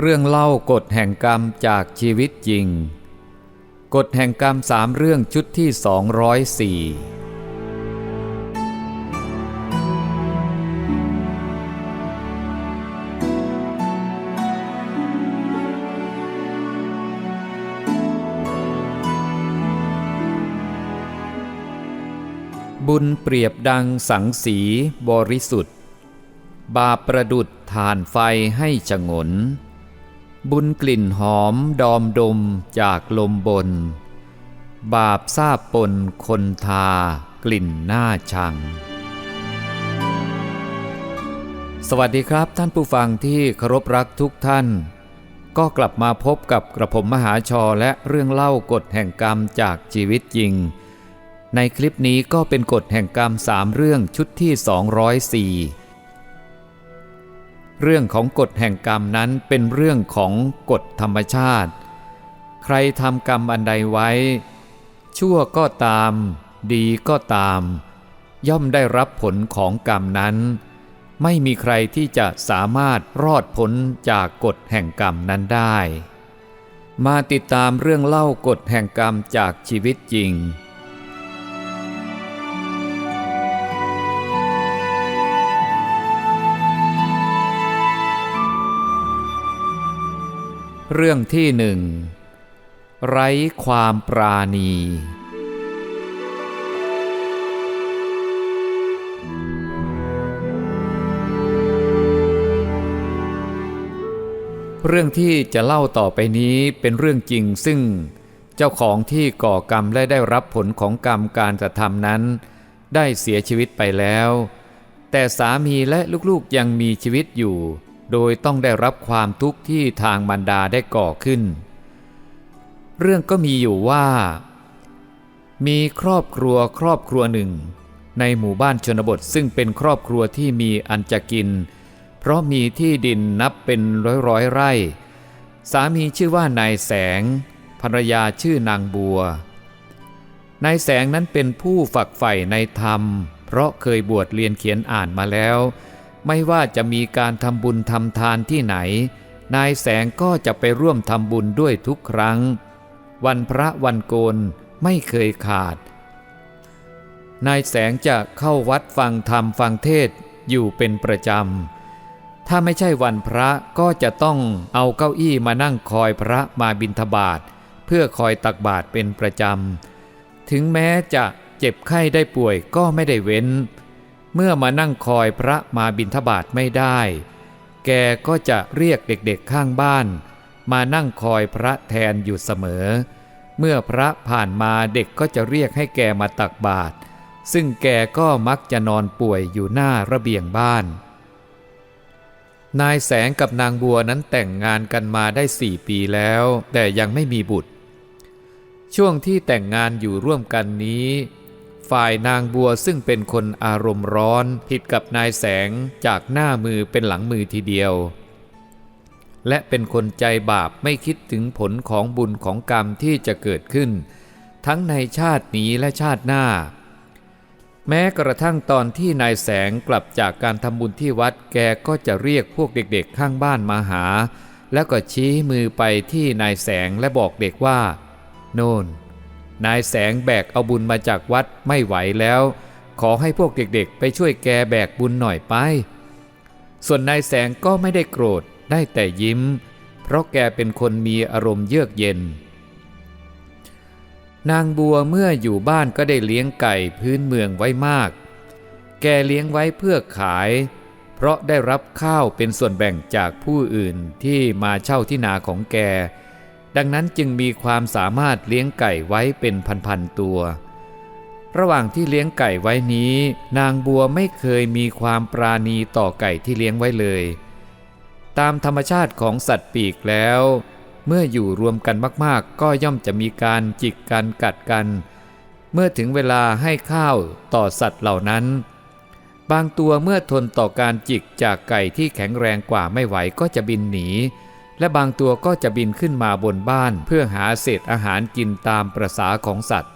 เรื่องเล่ากฎแห่งกรรมจากชีวิตจริง กฎแห่งกรรมสามเรื่องชุดที่ 204บุญเปรียบดังสังสีบริสุทธิ์ บาประดุดฐานไฟให้ฉงน บุญกลิ่นหอมดอมดมจากลมบน บาปทราบปนคนทากลิ่นหน้าชัง สวัสดีครับท่านผู้ฟังที่เคารพรักทุกท่าน ก็กลับมาพบกับกระผมมหาชอและเรื่องเล่ากฎแห่งกรรมจากชีวิตจริง ในคลิปนี้ก็เป็นกฎแห่งกรรมสามเรื่องชุดที่ 204 เรื่องของกฎแห่งกรรมนั้นเป็นเรื่องของกฎธรรมชาติ ใครทำกรรมอันใดไว้ ชั่วก็ตาม ดีก็ตาม ย่อมได้รับผลของกรรมนั้น ไม่มีใครที่จะสามารถรอดพ้นจากกฎแห่งกรรมนั้นได้ มาติดตามเรื่องเล่ากฎแห่งกรรมจากชีวิตจริง เรื่องที่หนึ่งไร้ความปราณี เรื่องที่จะเล่าต่อไปนี้เป็นเรื่องจริงซึ่งเจ้าของที่ก่อกรรมและได้รับผลของกรรมการกระทำนั้น ได้เสียชีวิตไปแล้ว แต่สามีและลูกๆยังมีชีวิตอยู่ โดยต้องได้รับความทุกข์ที่ทางบรรดาได้ก่อขึ้น เรื่องก็มีอยู่ว่า มีครอบครัวครอบครัวหนึ่ง ในหมู่บ้านชนบทซึ่งเป็นครอบครัวที่มีอันจะกิน เพราะมีที่ดินนับเป็นร้อยร้อยไร่ สามีชื่อว่านายแสง ภรรยาชื่อนางบัวนายแสงนั้นเป็นผู้ฝักใฝ่ในธรรม เพราะเคยบวชเรียนเขียนอ่านมาแล้ว ไม่ว่าจะมีการทำบุญทำทานที่ไหน นายแสงก็จะไปร่วมทำบุญด้วยทุกครั้ง วันพระวันโกนไม่เคยขาด นายแสงจะเข้าวัดฟังธรรมฟังเทศอยู่เป็นประจำ ถ้าไม่ใช่วันพระก็จะต้องเอาเก้าอี้มานั่งคอยพระมาบิณฑบาตเพื่อคอยตักบาตรเป็นประจำ ถึงแม้จะเจ็บไข้ได้ป่วยก็ไม่ได้เว้นเเมื่อมานั่งคอยพระมาบิณฑบาตไม่ได้ แกก็จะเรียกเด็กๆข้างบ้าน มานั่งคอยพระแทนอยู่เสมอ เมื่อพระผ่านมาเด็กก็จะเรียกให้แกมาตักบาตรซึ่งแกก็มักจะนอนป่วยอยู่หน้าระเบียงบ้าน นายแสงกับนางบัวนั้นแต่งงานกันมาได้สี่ปีแล้ว แต่ยังไม่มีบุตร ช่วงที่แต่งงานอยู่ร่วมกันนี้ ฝ่ายนางบัวซึ่งเป็นคนอารมณ์ร้อน ผิดกับนายแสงจากหน้ามือเป็นหลังมือทีเดียว และเป็นคนใจบาปไม่คิดถึงผลของบุญของกรรมที่จะเกิดขึ้น ทั้งในชาตินี้และชาติหน้า แม้กระทั่งตอนที่นายแสงกลับจากการทำบุญที่วัดแกก็จะเรียกพวกเด็กๆข้างบ้านมาหา แล้วก็ชี้มือไปที่นายแสงและบอกเด็กว่า โน่น นายแสงแบกเอาบุญมาจากวัดไม่ไหวแล้ว ขอให้พวกเด็กๆ ไปช่วยแกแบกบุญหน่อยไป ส่วนนายแสงก็ไม่ได้โกรธได้แต่ยิ้ม เพราะแกเป็นคนมีอารมณ์เยือกเย็น นางบัวเมื่ออยู่บ้านก็ได้เลี้ยงไก่พื้นเมืองไว้มาก แกเลี้ยงไว้เพื่อขาย เพราะได้รับข้าวเป็นส่วนแบ่งจากผู้อื่นที่มาเช่าที่นาของแก ดังนั้นจึงมีความสามารถเลี้ยงไก่ไว้เป็นพันๆตัว ระหว่างที่เลี้ยงไก่ไว้นี้ นางบัวไม่เคยมีความปราณีต่อไก่ที่เลี้ยงไว้เลย ตามธรรมชาติของสัตว์ปีกแล้ว เมื่ออยู่รวมกันมากๆ ก็ย่อมจะมีการจิกกันกัดกัน เมื่อถึงเวลาให้ข้าวต่อสัตว์เหล่านั้น บางตัวเมื่อทนต่อการจิกจากไก่ที่แข็งแรงกว่าไม่ไหวก็จะบินหนี และบางตัวก็จะบินขึ้นมาบนบ้านเพื่อหาเศษอาหารกินตามประษาของสัตว์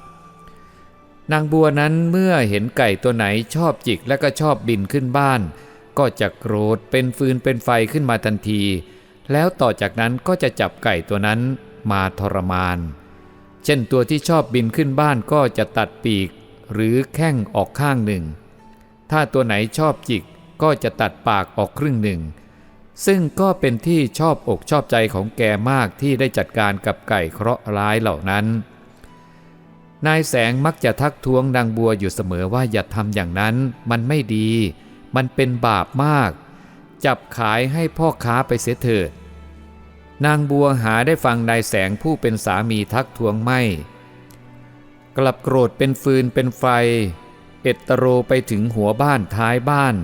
นางบัวนั้นเมื่อเห็นไก่ตัวไหนชอบจิกและก็ชอบบินขึ้นบ้าน ก็จะโกรธเป็นฟืนเป็นไฟขึ้นมาทันที แล้วต่อจากนั้นก็จะจับไก่ตัวนั้นมาทรมาน เช่นตัวที่ชอบบินขึ้นบ้านก็จะตัดปีก หรือแข้งออกข้างหนึ่ง ถ้าตัวไหนชอบจิกก็จะตัดปากออกครึ่งหนึ่ง ซึ่งก็เป็นที่ชอบอกชอบใจของแกมากที่ได้จัดการกับไก่เคราะห์ร้ายเหล่านั้น นายแสงมักจะทักท้วงนางบัวอยู่เสมอว่าอย่าทำอย่างนั้น มันไม่ดี มันเป็นบาปมาก จับขายให้พ่อค้าไปเสียเถิด นางบัวหาได้ฟังนายแสงผู้เป็นสามีทักท้วงไม่ กลับโกรธเป็นฟืนเป็นไฟ เอตโรไปถึงหัวบ้านท้ายบ้าน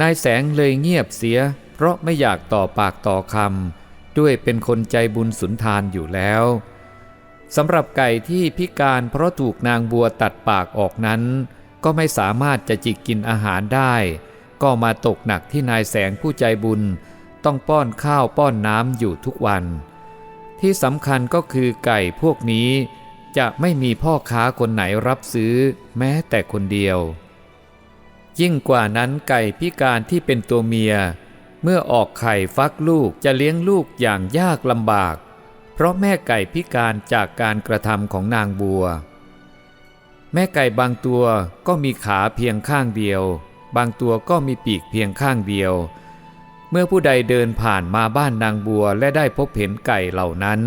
นายแสงเลยเงียบเสีย เพราะไม่อยากต่อปากต่อคำด้วยเป็นคนใจบุญสุนทานอยู่แล้วสำหรับไก่ที่พิการเพราะถูกนางบัวตัดปากออกนั้น ก็ไม่สามารถจะจิกกินอาหารได้ ก็มาตกหนักที่นายแสงผู้ใจบุญ ต้องป้อนข้าวป้อนน้ำอยู่ทุกวัน ที่สำคัญก็คือไก่พวกนี้ จะไม่มีพ่อค้าคนไหนรับซื้อ แม้แต่คนเดียว ยิ่งกว่านั้นไก่พิการที่เป็นตัวเมีย เมื่อออกไข่ฟักลูกจะเลี้ยงลูกอย่างยากลำบาก เพราะแม่ไก่พิการจากการกระทำของนางบัว แม่ไก่บางตัวก็มีขาเพียงข้างเดียว บางตัวก็มีปีกเพียงข้างเดียว เมื่อผู้ใดเดินผ่านมาบ้านนางบัวและได้พบเห็นไก่เหล่านั้น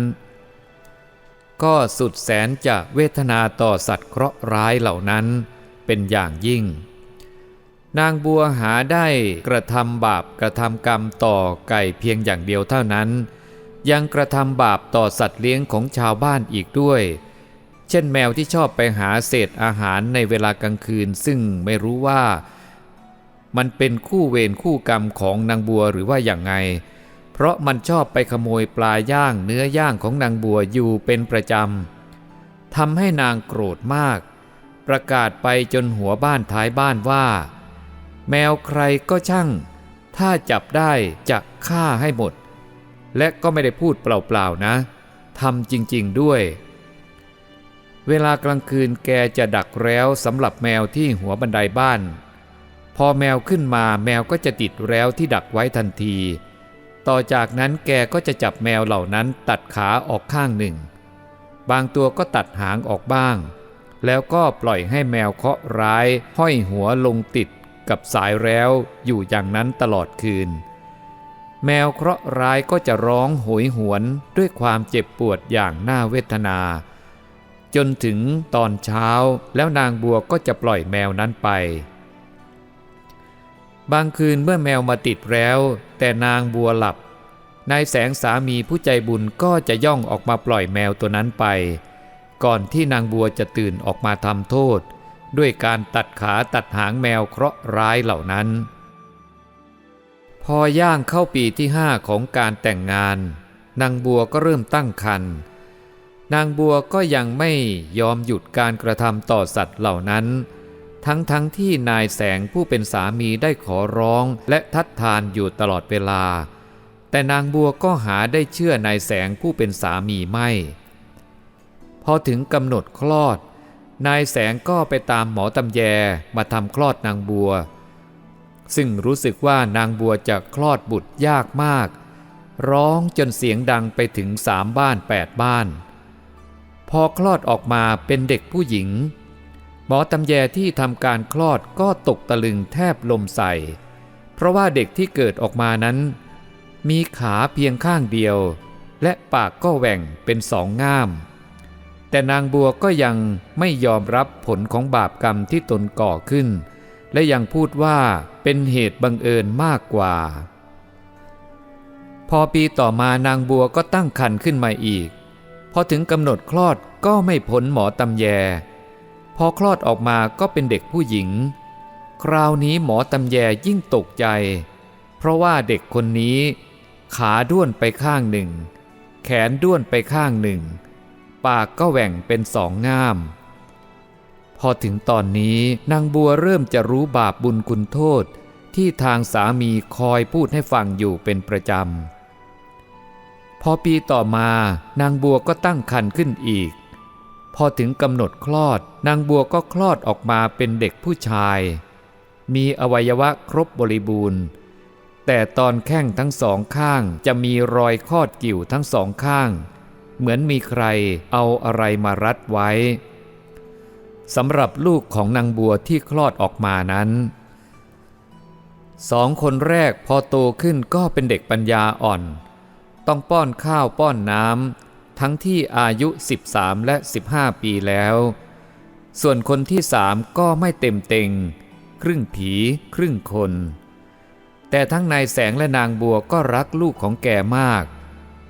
ก็สุดแสนจะเวทนาต่อสัตว์เคราะห์ร้ายเหล่านั้นเป็นอย่างยิ่ง นางบัวหาได้กระทำบาปกระทำกรรมต่อไก่เพียงอย่างเดียวเท่านั้น ยังกระทำบาปต่อสัตว์เลี้ยงของชาวบ้านอีกด้วย เช่นแมวที่ชอบไปหาเศษอาหารในเวลากลางคืน ซึ่งไม่รู้ว่า มันเป็นคู่เวรคู่กรรมของนางบัวหรือว่าอย่างไง เพราะมันชอบไปขโมยปลาย่างเนื้อย่างของนางบัวอยู่เป็นประจำทำให้นางโกรธมาก ประกาศไปจนหัวบ้านท้ายบ้านว่า แมวใครก็ช่าง ถ้าจับได้จะฆ่าให้หมด และก็ไม่ได้พูดเปล่าๆนะทำจริงๆด้วย เวลากลางคืนแกจะดักแล้วสำหรับแมวที่หัวบันไดบ้าน พอแมวขึ้นมาแมวก็จะติดแล้วที่ดักไว้ทันที ต่อจากนั้นแกก็จะจับแมวเหล่านั้นตัดขาออกข้างหนึ่ง บางตัวก็ตัดหางออกบ้าง แล้วก็ปล่อยให้แมวเคาะร้ายห้อยหัวลงติด กับสายแล้วอยู่อย่างนั้นตลอดคืน แมวเคราะห์ร้ายก็จะร้องโหยหวนด้วยความเจ็บปวดอย่างน่าเวทนา จนถึงตอนเช้าแล้วนางบัวก็จะปล่อยแมวนั้นไป บางคืนเมื่อแมวมาติดแล้ว แต่นางบัวหลับนายแสงสามีผู้ใจบุญก็จะย่องออกมาปล่อยแมวตัวนั้นไป ก่อนที่นางบัวจะตื่นออกมาทำโทษ ด้วยการตัดขาตัดหางแมวเคราะห์ร้ายเหล่านั้น พอย่างเข้าปีที่ห้าของการแต่งงาน นางบัวก็เริ่มตั้งครรภ์นางบัวก็ยังไม่ยอมหยุดการกระทำต่อสัตว์เหล่านั้น ทั้งทั้งที่นายแสงผู้เป็นสามีได้ขอร้องและทัดทานอยู่ตลอดเวลา แต่นางบัวก็หาได้เชื่อนายแสงผู้เป็นสามีไม่ พอถึงกำหนดคลอด นายแสงก็ไปตามหมอตำแยมาทำคลอดนางบัว ซึ่งรู้สึกว่านางบัวจะคลอดบุตรยากมาก ร้องจนเสียงดังไปถึงสามบ้านแปดบ้าน พอคลอดออกมาเป็นเด็กผู้หญิง หมอตำแยที่ทำการคลอดก็ตกตะลึงแทบลมใส่ เพราะว่าเด็กที่เกิดออกมานั้น มีขาเพียงข้างเดียว และปากก็แหว่งเป็นสองง่าม แต่นางบัวก็ยังไม่ยอมรับผลของบาปกรรมที่ตนก่อขึ้น และยังพูดว่าเป็นเหตุบังเอิญมากกว่า พอปีต่อมานางบัวก็ตั้งครรภ์ขึ้นมาอีก พอถึงกำหนดคลอดก็ไม่พ้นหมอตำแย พอคลอดออกมาก็เป็นเด็กผู้หญิง คราวนี้หมอตำแยยิ่งตกใจ เพราะว่าเด็กคนนี้ ขาด้วนไปข้างหนึ่ง แขนด้วนไปข้างหนึ่ง ปากก็แหว่งเป็นสองง่าม พอถึงตอนนี้นางบัวเริ่มจะรู้บาปบุญคุณโทษที่ทางสามีคอยพูดให้ฟังอยู่เป็นประจำ พอปีต่อมานางบัวก็ตั้งครรภ์ขึ้นอีก พอถึงกำหนดคลอด นางบัวก็คลอดออกมาเป็นเด็กผู้ชาย มีอวัยวะครบบริบูรณ์ แต่ตอนแข้งทั้งสองข้างจะมีรอยคอดกิ่วทั้งสองข้าง เหมือนมีใครเอาอะไรมารัดไว้สำหรับลูกของนางบัวที่คลอดออกมานั้นสองคนแรกพอโตขึ้นก็เป็นเด็กปัญญาอ่อน ต้องป้อนข้าวป้อนน้ำทั้งที่อายุ 13 และ 15 ปีแล้ว ส่วนคนที่สามก็ไม่เต็มเต็ง ครึ่งผี ครึ่งคน แต่ทั้งนายแสงและนางบัวก็รักลูกของแกมาก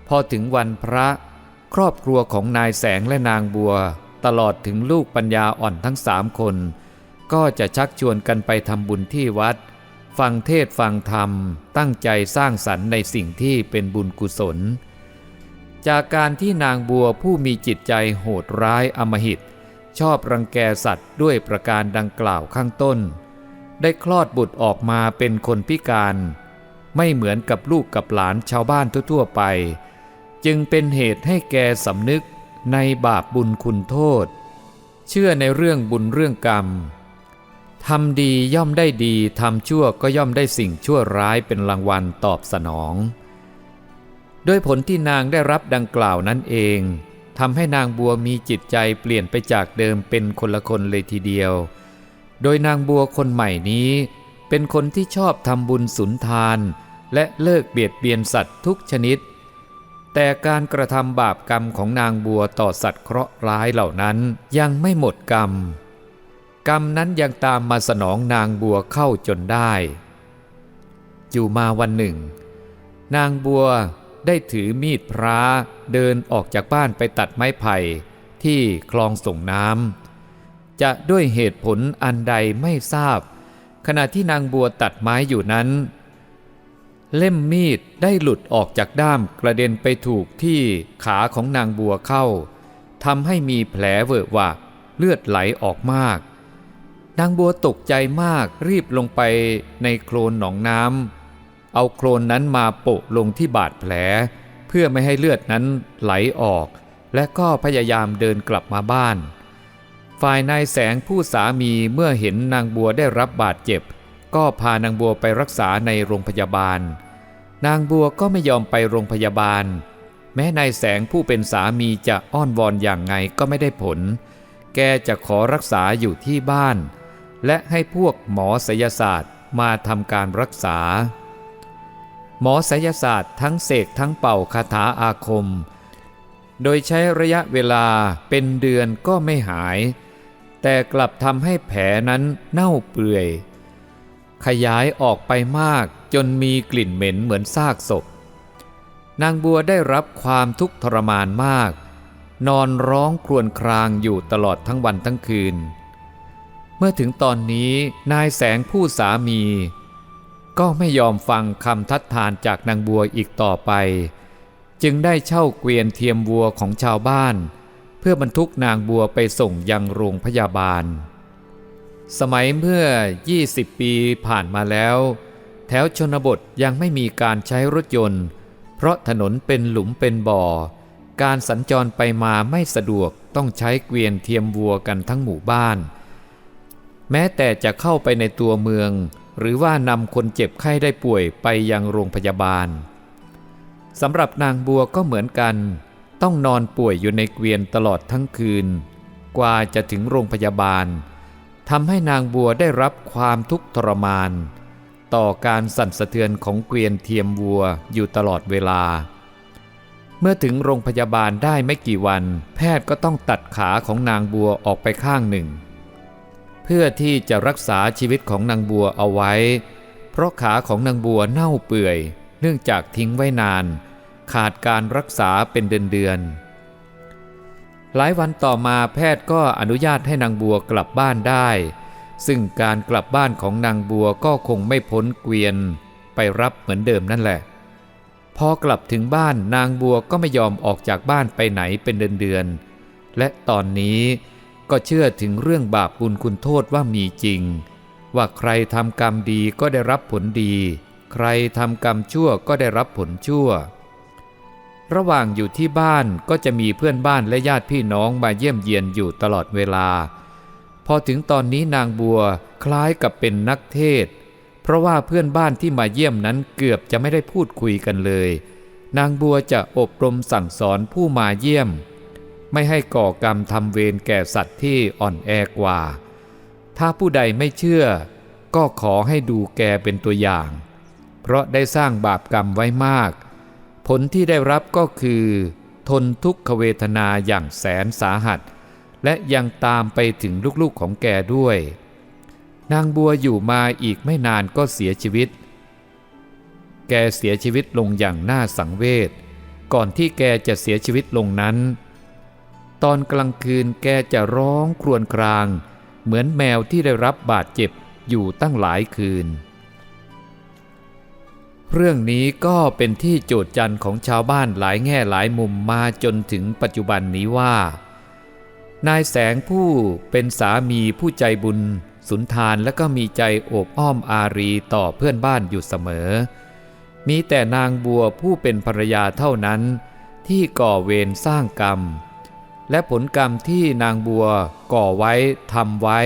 พอถึงวันพระ ครอบครัวของนายแสงและนางบัว ตลอดถึงลูกปัญญาอ่อนทั้งสามคน ก็จะชักชวนกันไปทำบุญที่วัด ฟังเทศฟังธรรม ตั้งใจสร้างสรรค์ในสิ่งที่เป็นบุญกุศล จากการที่นางบัวผู้มีจิตใจโหดร้ายอมหิต ชอบรังแกสัตว์ด้วยประการดังกล่าวข้างต้น ได้คลอดบุตรออกมาเป็นคนพิการ ไม่เหมือนกับลูกกับหลานชาวบ้านทั่วๆไป จึงเป็นเหตุให้แกสำนึกในบาปบุญคุณโทษ เชื่อในเรื่องบุญเรื่องกรรมทำดีย่อมได้ดีทำชั่วก็ย่อมได้สิ่งชั่วร้ายเป็นรางวัลตอบสนอง ด้วยผลที่นางได้รับดังกล่าวนั้นเองทำให้นางบัวมีจิตใจเปลี่ยนไปจากเดิมเป็นคนละคนเลยทีเดียว โดยนางบัวคนใหม่นี้ เป็นคนที่ชอบทำบุญสุนทาน และเลิกเบียดเบียนสัตว์ทุกชนิด แต่การกระทำบาปกรรมของนางบัวต่อสัตว์เคราะห์ร้ายเหล่านั้นยังไม่หมดกรรม กรรมนั้นยังตามมาสนองนางบัวเข้าจนได้ อยู่มาวันหนึ่ง นางบัวได้ถือมีดพระเดินออกจากบ้านไปตัดไม้ไผ่ที่คลองส่งน้ำจะด้วยเหตุผลอันใดไม่ทราบ ขณะที่นางบัวตัดไม้อยู่นั้น เล่มมีดได้หลุดออกจากด้ามกระเด็นไปถูกที่ขาของนางบัวเข้าทำให้มีแผลเวอะวะเลือดไหลออกมาก นางบัวตกใจมากรีบลงไปในโคลนหนองน้ำเอาโคลนนั้นมาโปะลงที่บาดแผล เพื่อไม่ให้เลือดนั้นไหลออก และก็พยายามเดินกลับมาบ้าน ฝ่ายนายแสงผู้สามีเมื่อเห็นนางบัวได้รับบาดเจ็บ ก็พานางบัวไปรักษาในโรงพยาบาล นางบัวก็ไม่ยอมไปโรงพยาบาล แม้นายแสงผู้เป็นสามีจะอ้อนวอนอย่างไงก็ไม่ได้ผล แกจะขอรักษาอยู่ที่บ้าน และให้พวกหมอไสยศาสตร์มาทำการรักษา หมอไสยศาสตร์ทั้งเสกทั้งเป่าคาถาอาคม โดยใช้ระยะเวลาเป็นเดือนก็ไม่หาย แต่กลับทำให้แผลนั้นเน่าเปื่อย ขยายออกไปมากจนมีกลิ่นเหม็นเหมือนซากศพ นางบัวได้รับความทุกข์ทรมานมาก นอนร้องครวญครางอยู่ตลอดทั้งวันทั้งคืน เมื่อถึงตอนนี้นายแสงผู้สามี ก็ไม่ยอมฟังคำทัดทานจากนางบัวอีกต่อไป จึงได้เช่าเกวียนเทียมวัวของชาวบ้าน เพื่อบรรทุกนางบัวไปส่งยังโรงพยาบาล สมัยเมื่อ 20 ปีผ่านมาแล้ว แถวชนบทยังไม่มีการใช้รถยนต์ เพราะถนนเป็นหลุมเป็นบ่อ การสัญจรไปมาไม่สะดวกต้องใช้เกวียนเทียมวัวกันทั้งหมู่บ้าน แม้แต่จะเข้าไปในตัวเมือง หรือว่านำคนเจ็บไข้ได้ป่วยไปยังโรงพยาบาลสำหรับนางบัวก็เหมือนกัน ต้องนอนป่วยอยู่ในเกวียนตลอดทั้งคืน กว่าจะถึงโรงพยาบาล ทำให้นางบัวได้รับความทุกข์ทรมาน ต่อการสั่นสะเทือนของเกวียนเทียมวัวอยู่ตลอดเวลา เมื่อถึงโรงพยาบาลได้ไม่กี่วัน แพทย์ก็ต้องตัดขาของนางบัวออกไปข้างหนึ่ง เพื่อที่จะรักษาชีวิตของนางบัวเอาไว้ เพราะขาของนางบัวเน่าเปื่อย เนื่องจากทิ้งไว้นาน ขาดการรักษาเป็นเดือนๆ หลายวันต่อมาแพทย์ก็อนุญาตให้นางบัวกลับบ้านได้ ซึ่งการกลับบ้านของนางบัวก็คงไม่พ้นเกวียน ไปรับเหมือนเดิมนั่นแหละ พอกลับถึงบ้านนางบัวก็ไม่ยอมออกจากบ้านไปไหนเป็นเดือนๆและตอนนี้ก็เชื่อถึงเรื่องบาปบุญคุณโทษว่ามีจริง ว่าใครทำกรรมดีก็ได้รับผลดี ใครทำกรรมชั่วก็ได้รับผลชั่ว ระหว่างอยู่ที่บ้านก็จะมีเพื่อนบ้านและญาติพี่น้องมาเยี่ยมเยียนอยู่ตลอดเวลา พอถึงตอนนี้นางบัวคล้ายกับเป็นนักเทศ เพราะว่าเพื่อนบ้านที่มาเยี่ยมนั้นเกือบจะไม่ได้พูดคุยกันเลย นางบัวจะอบรมสั่งสอนผู้มาเยี่ยม ไม่ให้ก่อกรรมทำเวรแก่สัตว์ที่อ่อนแอกว่า ถ้าผู้ใดไม่เชื่อ ก็ขอให้ดูแกเป็นตัวอย่าง เพราะได้สร้างบาปกรรมไว้มาก ผลที่ได้รับก็คือ ทนทุกขเวทนาอย่างแสนสาหัส และยังตามไปถึงลูกๆของแกด้วย นางบัวอยู่มาอีกไม่นานก็เสียชีวิต แกเสียชีวิตลงอย่างน่าสังเวชก่อนที่แกจะเสียชีวิตลงนั้น ตอนกลางคืนแกจะร้องครวญคราง เหมือนแมวที่ได้รับบาดเจ็บอยู่ตั้งหลายคืน เรื่องนี้ก็เป็นที่โจทย์จันของชาวบ้านหลายแง่หลายมุมมาจนถึงปัจจุบันนี้ว่า นายแสงผู้เป็นสามีผู้ใจบุญ สุนทานและก็มีใจโอบอ้อมอารีต่อเพื่อนบ้านอยู่เสมอ มีแต่นางบัวผู้เป็นภรรยาเท่านั้น ที่ก่อเวรสร้างกรรม และผลกรรมที่นางบัวก่อไว้ทำไว้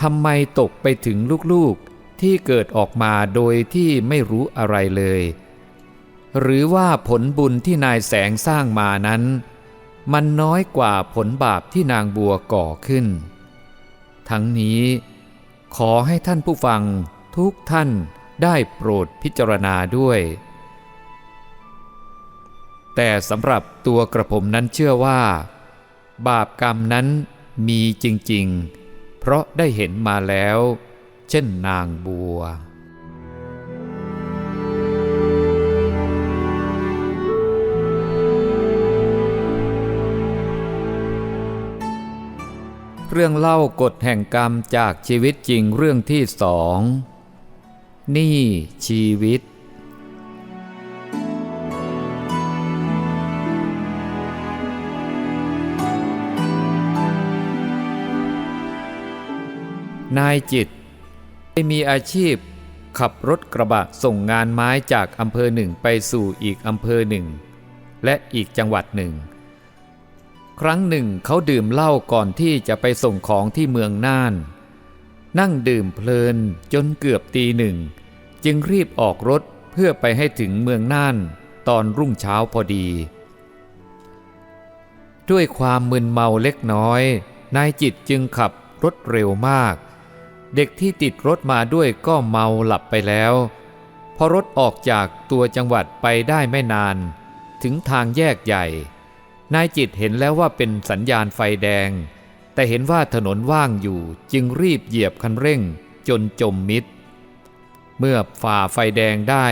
ทำไมตกไปถึงลูกๆ ที่เกิดออกมาโดยที่ไม่รู้อะไรเลย หรือว่าผลบุญที่นายแสงสร้างมานั้น มันน้อยกว่าผลบาปที่นางบัวก่อขึ้น ทั้งนี้ ขอให้ท่านผู้ฟังทุกท่านได้โปรดพิจารณาด้วย แต่สำหรับตัวกระผมนั้นเชื่อว่า บาปกรรมนั้นมีจริงๆ เพราะได้เห็นมาแล้ว เช่นนางบัว เรื่องเล่ากฎแห่งกรรมจากชีวิตจริงเรื่องที่สองนี่ชีวิตนายจิต ได้มีอาชีพ ขับรถกระบะส่งงานไม้จากอำเภอหนึ่งไปสู่อีกอำเภอหนึ่ง และอีกจังหวัดหนึ่ง ครั้งหนึ่งเขาดื่มเหล้าก่อนที่จะไปส่งของที่เมืองน่าน นั่งดื่มเพลินจนเกือบตีหนึ่ง จึงรีบออกรถเพื่อไปให้ถึงเมืองน่านตอนรุ่งเช้าพอดี ด้วยความมึนเมาเล็กน้อย นายจิตจึงขับรถเร็วมาก เด็กที่ติดรถมาด้วยก็เมาหลับไปแล้ว พอรถออกจากตัวจังหวัดไปได้ไม่นาน ถึงทางแยกใหญ่ นายจิตเห็นแล้วว่าเป็นสัญญาณไฟแดง แต่เห็นว่าถนนว่างอยู่จึงรีบเหยียบคันเร่งจนจมมิด เมื่อฝ่าไฟแดงได้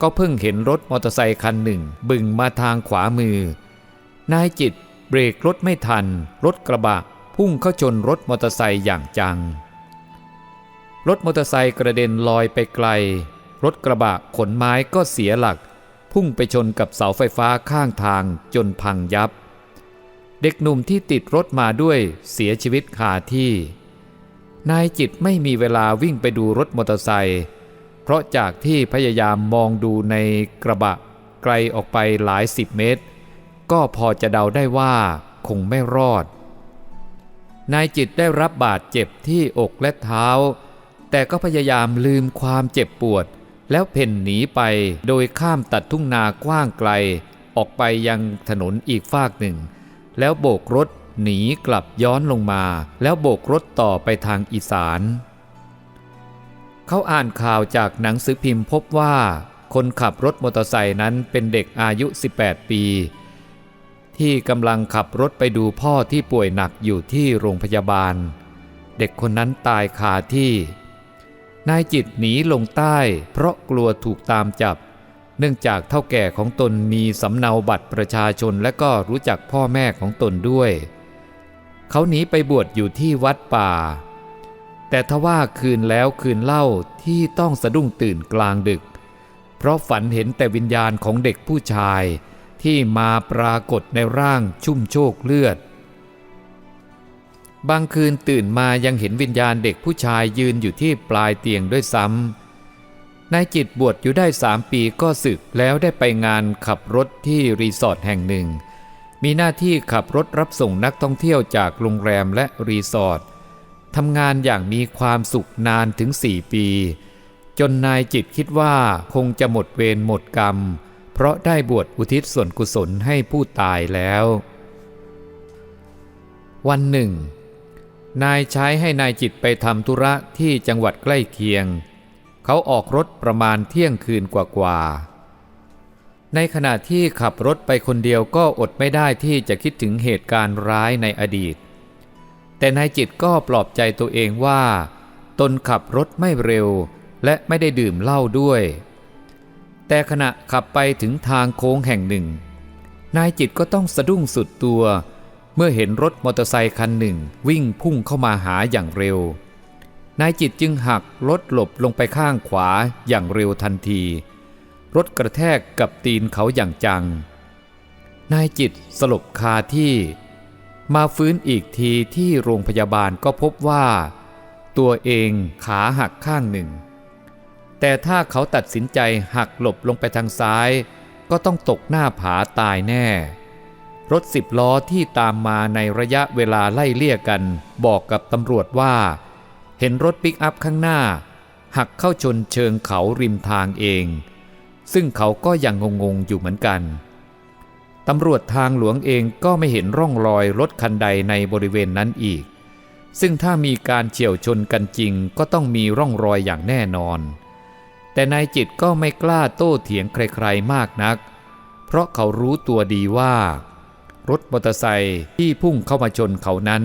ก็เพิ่งเห็นรถมอเตอร์ไซคันหนึ่งบึงมาทางขวามือ นายจิตเบรกรถไม่ทัน รถกระบะพุ่งเข้าชนรถมอเตอร์ไซค์อย่างจัง รถมอเตอร์ไซค์กระเด็นลอยไปไกล รถกระบะขนไม้ก็เสียหลัก พุ่งไปชนกับเสาไฟฟ้าข้างทางจนพังยับ เด็กหนุ่มที่ติดรถมาด้วยเสียชีวิตคาที่ นายจิตไม่มีเวลาวิ่งไปดูรถมอเตอร์ไซค์เพราะจากที่พยายามมองดูในกระบะไกลออกไปหลายสิบเมตร ก็พอจะเดาได้ว่าคงไม่รอด นายจิตได้รับบาดเจ็บที่อกและเท้า แต่ก็พยายามลืมความเจ็บปวด แล้วเพ่นหนีไปโดยข้ามตัดทุ่งนากว้างไกล ออกไปยังถนนอีกฟากหนึ่ง แล้วโบกรถหนีกลับย้อนลงมา แล้วโบกรถต่อไปทางอีสาน เขาอ่านข่าวจากหนังสือพิมพ์พบว่า คนขับรถมอเตอร์ไซค์นั้นเป็นเด็กอายุ 18 ปี ที่กำลังขับรถไปดูพ่อที่ป่วยหนักอยู่ที่โรงพยาบาล เด็กคนนั้นตายคาที่ นายจิตหนีลงใต้ เพราะกลัวถูกตามจับ เนื่องจากเท่าแก่ของตนมีสำเนาบัตรประชาชนและก็รู้จักพ่อแม่ของตนด้วย เขาหนีไปบวชอยู่ที่วัดป่า แต่ทว่าคืนแล้วคืนเล่าที่ต้องสะดุ้งตื่นกลางดึก เพราะฝันเห็นแต่วิญญาณของเด็กผู้ชายที่มาปรากฏในร่างชุ่มโชคเลือด บางคืนตื่นมายังเห็นวิญญาณเด็กผู้ชายยืนอยู่ที่ปลายเตียงด้วยซ้ำนายจิตบวชอยู่ได้สามปีก็สึกแล้วได้ไปงานขับรถที่รีสอร์ทแห่งหนึ่ง มีหน้าที่ขับรถรับส่งนักท่องเที่ยวจากโรงแรมและรีสอร์ททำงานอย่างมีความสุขนานถึงสี่ปี จนนายจิตคิดว่าคงจะหมดเวรหมดกรรม เพราะได้บวชอุทิศส่วนกุศลให้ผู้ตายแล้ว วันหนึ่ง นายใช้ให้นายจิตไปทำธุระที่จังหวัดใกล้เคียง เขาออกรถประมาณเที่ยงคืนกว่าๆ ในขณะที่ขับรถไปคนเดียวก็อดไม่ได้ที่จะคิดถึงเหตุการณ์ร้ายในอดีต แต่นายจิตก็ปลอบใจตัวเองว่า ตนขับรถไม่เร็วและไม่ได้ดื่มเหล้าด้วย แต่ขณะขับไปถึงทางโค้งแห่งหนึ่ง นายจิตก็ต้องสะดุ้งสุดตัว เมื่อเห็นรถมอเตอร์ไซคันหนึ่งวิ่งพุ่งเข้ามาหาอย่างเร็ว นายจิตจึงหักรถหลบลงไปข้างขวาอย่างเร็วทันที รถกระแทกกับตีนเขาอย่างจัง นายจิตสลบคาที่ มาฟื้นอีกทีที่โรงพยาบาลก็พบว่า ตัวเองขาหักข้างหนึ่ง แต่ถ้าเขาตัดสินใจหักหลบลงไปทางซ้าย ก็ต้องตกหน้าผาตายแน่ รถสิบล้อที่ตามมาในระยะเวลาไล่เลี่ยกัน บอกกับตำรวจว่า เห็นรถปิกอัพข้างหน้า หักเข้าชนเชิงเขาริมทางเอง ซึ่งเขาก็ยังงงๆอยู่เหมือนกันตำรวจทางหลวงเองก็ไม่เห็นร่องรอยรถคันใดในบริเวณนั้นอีก ซึ่งถ้ามีการเฉี่ยวชนกันจริงก็ต้องมีร่องรอยอย่างแน่นอน แต่นายจิตก็ไม่กล้าโต้เถียงใครๆมากนัก เพราะเขารู้ตัวดีว่า รถมอเตอร์ไซค์ที่พุ่งเข้ามาชนเขานั้น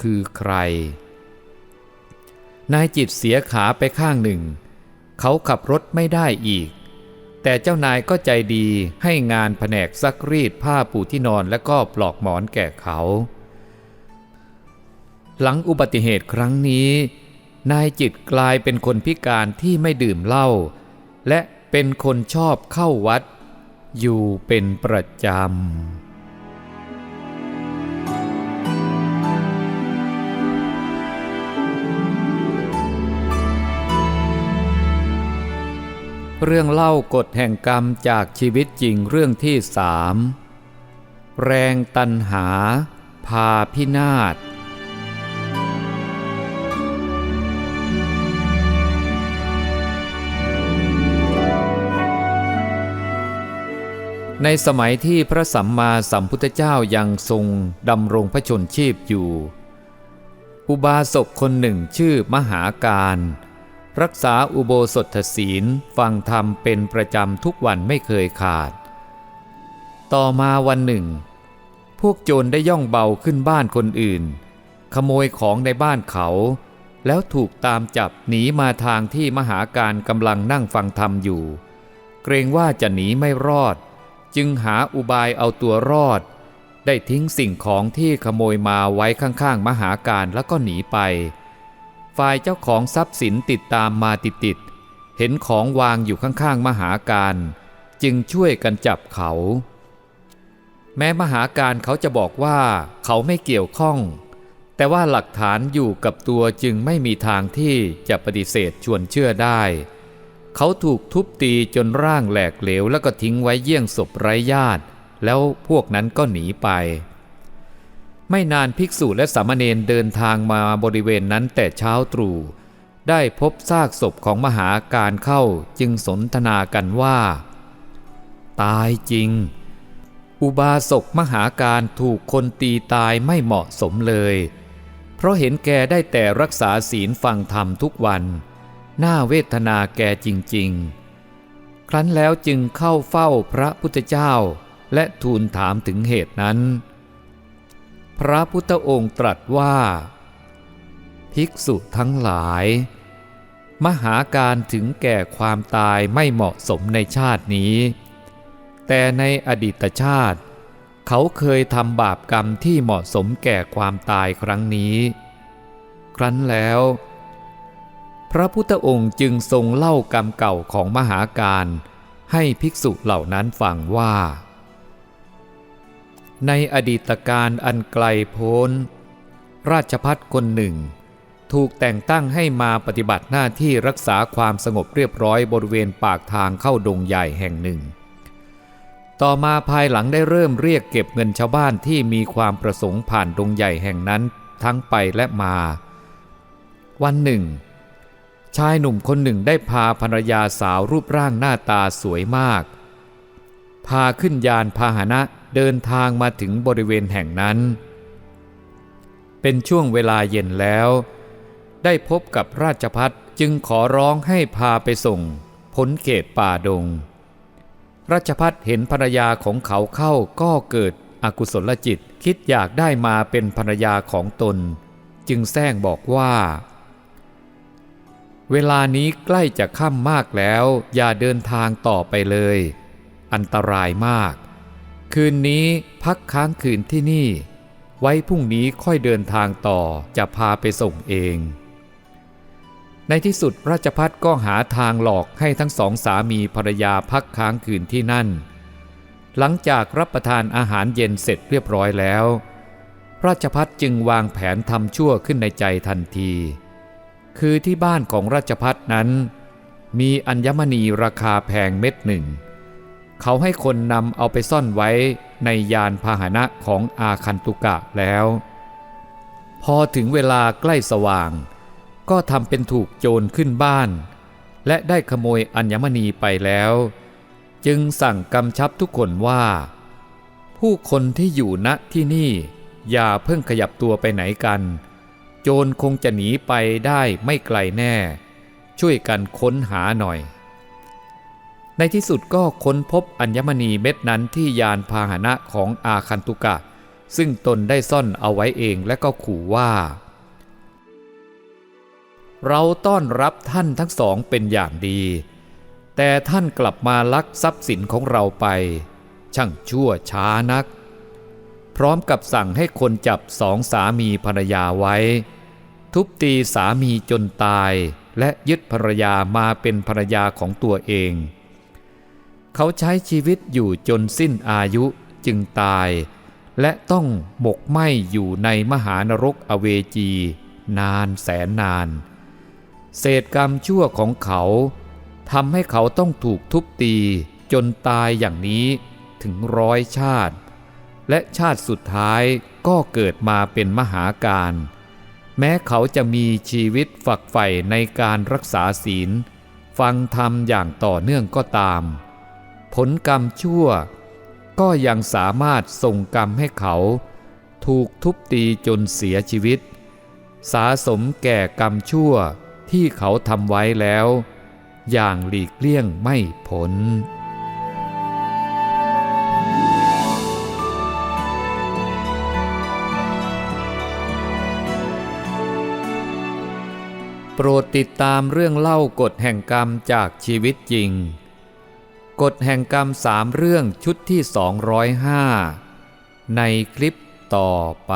คือใคร นายจิตเสียขาไปข้างหนึ่ง เขาขับรถไม่ได้อีก แต่เจ้านายก็ใจดีให้งานแผนกซักรีดผ้าปูที่นอนและก็ปลอกหมอนแก่เขา หลังอุบัติเหตุครั้งนี้ นายจิตกลายเป็นคนพิการที่ไม่ดื่มเหล้าและเป็นคนชอบเข้าวัด อยู่เป็นประจำ เรื่องเล่ากฎแห่งกรรมจากชีวิตจริงเรื่องที่สามแรงตันหา พาพินาศ ในสมัยที่พระสัมมาสัมพุทธเจ้ายังทรงดำรงพระชนชีพอยู่ อุบาสกคนหนึ่งชื่อมหาการ รักษาอุโบสถศีลฟังธรรมเป็นประจำทุกวันไม่เคยขาด ต่อมาวันหนึ่ง พวกโจรได้ย่องเบาขึ้นบ้านคนอื่น ขโมยของในบ้านเขา แล้วถูกตามจับหนีมาทางที่มหาการกำลังนั่งฟังธรรมอยู่ เกรงว่าจะหนีไม่รอด จึงหาอุบายเอาตัวรอด ได้ทิ้งสิ่งของที่ขโมยมาไว้ข้างๆ มหาการแล้วก็หนีไป ฝ่ายเจ้าของทรัพย์สินติดตามมาติดๆเห็นของวางอยู่ข้างๆ มหาการจึงช่วยกันจับเขา แม้มหาการเขาจะบอกว่าเขาไม่เกี่ยวข้อง แต่ว่าหลักฐานอยู่กับตัวจึงไม่มีทางที่จะปฏิเสธชวนเชื่อได้ เขาถูกทุบตีจนร่างแหลกเหลวแล้วก็ทิ้งไว้เยี่ยงศพไร้ญาติ แล้วพวกนั้นก็หนีไป ไม่นานภิกษุและสามเณรเดินทางมาบริเวณนั้นแต่เช้าตรู่ได้พบซากศพของมหาการเข้าจึงสนทนากันว่า ตายจริง อุบาสกมหาการถูกคนตีตายไม่เหมาะสมเลย เพราะเห็นแกได้แต่รักษาศีลฟังธรรมทุกวัน น่าเวทนาแกจริง ๆ ครั้นแล้วจึงเข้าเฝ้าพระพุทธเจ้าและทูลถามถึงเหตุนั้น พระพุทธองค์ตรัสว่า ภิกษุทั้งหลาย มหาการถึงแก่ความตายไม่เหมาะสมในชาตินี้ แต่ในอดีตชาติ เขาเคยทำบาปกรรมที่เหมาะสมแก่ความตายครั้งนี้ ครั้นแล้ว พระพุทธองค์จึงทรงเล่ากรรมเก่าของมหาการให้ภิกษุเหล่านั้นฟังว่า ในอดีตการอันไกลโพ้น ราชพัฒคนหนึ่ง ถูกแต่งตั้งให้มาปฏิบัติหน้าที่รักษาความสงบเรียบร้อยบริเวณปากทางเข้าดงใหญ่แห่งหนึ่ง ต่อมาภายหลังได้เริ่มเรียกเก็บเงินชาวบ้านที่มีความประสงค์ผ่านดงใหญ่แห่งนั้นทั้งไปและมา วันหนึ่ง ชายหนุ่มคนหนึ่งได้พาภรรยาสาวรูปร่างหน้าตาสวยมาก พาขึ้นยานพาหนะ เดินทางมาถึงบริเวณแห่งนั้น เป็นช่วงเวลาเย็นแล้ว ได้พบกับราชพัฒจึงขอร้องให้พาไปส่งพ้นเขตป่าดง ราชพัฒเห็นภรรยาของเขาเข้าก็เกิดอกุศลจิตคิดอยากได้มาเป็นภรรยาของตน จึงแซงบอกว่า เวลานี้ใกล้จะค่ำมากแล้ว อย่าเดินทางต่อไปเลย อันตรายมาก คืนนี้พักค้างคืนที่นี่ ไว้พรุ่งนี้ค่อยเดินทางต่อจะพาไปส่งเอง ในที่สุดราชพัฒก็หาทางหลอกให้ทั้งสองสามีภรรยาพักค้างคืนที่นั่น หลังจากรับประทานอาหารเย็นเสร็จเรียบร้อยแล้ว ราชพัฒจึงวางแผนทำชั่วขึ้นในใจทันที คือที่บ้านของราชพัฒนั้น มีอัญมณีราคาแพงเม็ดหนึ่ง เขาให้คนนำเอาไปซ่อนไว้ในยานพาหนะของอาคันตุกะแล้ว พอถึงเวลาใกล้สว่าง ก็ทำเป็นถูกโจรขึ้นบ้าน และได้ขโมยอัญมณีไปแล้ว จึงสั่งกำชับทุกคนว่า ผู้คนที่อยู่ณที่นี่อย่าเพิ่งขยับตัวไปไหนกัน โจรคงจะหนีไปได้ไม่ไกลแน่ ช่วยกันค้นหาหน่อย ในที่สุดก็ค้นพบอัญมณีเม็ดนั้นที่ยานพาหนะของอาคันตุกะ ซึ่งตนได้ซ่อนเอาไว้เองและก็ขู่ว่า เราต้อนรับท่านทั้งสองเป็นอย่างดี แต่ท่านกลับมาลักทรัพย์สินของเราไป ช่างชั่วช้านัก พร้อมกับสั่งให้คนจับสองสามีภรรยาไว้ ทุบตีสามีจนตายและยึดภรรยามาเป็นภรรยาของตัวเอง เขาใช้ชีวิตอยู่จนสิ้นอายุจึงตาย และต้องหมกไหมอยู่ในมหานรกอเวจี นานแสนนาน เศษกรรมชั่วของเขาทำให้เขาต้องถูกทุบตีจนตายอย่างนี้ถึงร้อยชาติ และชาติสุดท้ายก็เกิดมาเป็นมหาการ แม้เขาจะมีชีวิตฝักใฝ่ในการรักษาศีล ฟังธรรมอย่างต่อเนื่องก็ตาม ผลกรรมชั่ว ก็ยังสามารถส่งกรรมให้เขา ถูกทุบตีจนเสียชีวิต สาสมแก่กรรมชั่วที่เขาทำไว้แล้ว อย่างหลีกเลี่ยงไม่พ้นโปรดติดตามเรื่องเล่ากฎแห่งกรรมจากชีวิตจริง กฎแห่งกรรมสามเรื่องชุดที่ 205 ในคลิปต่อไป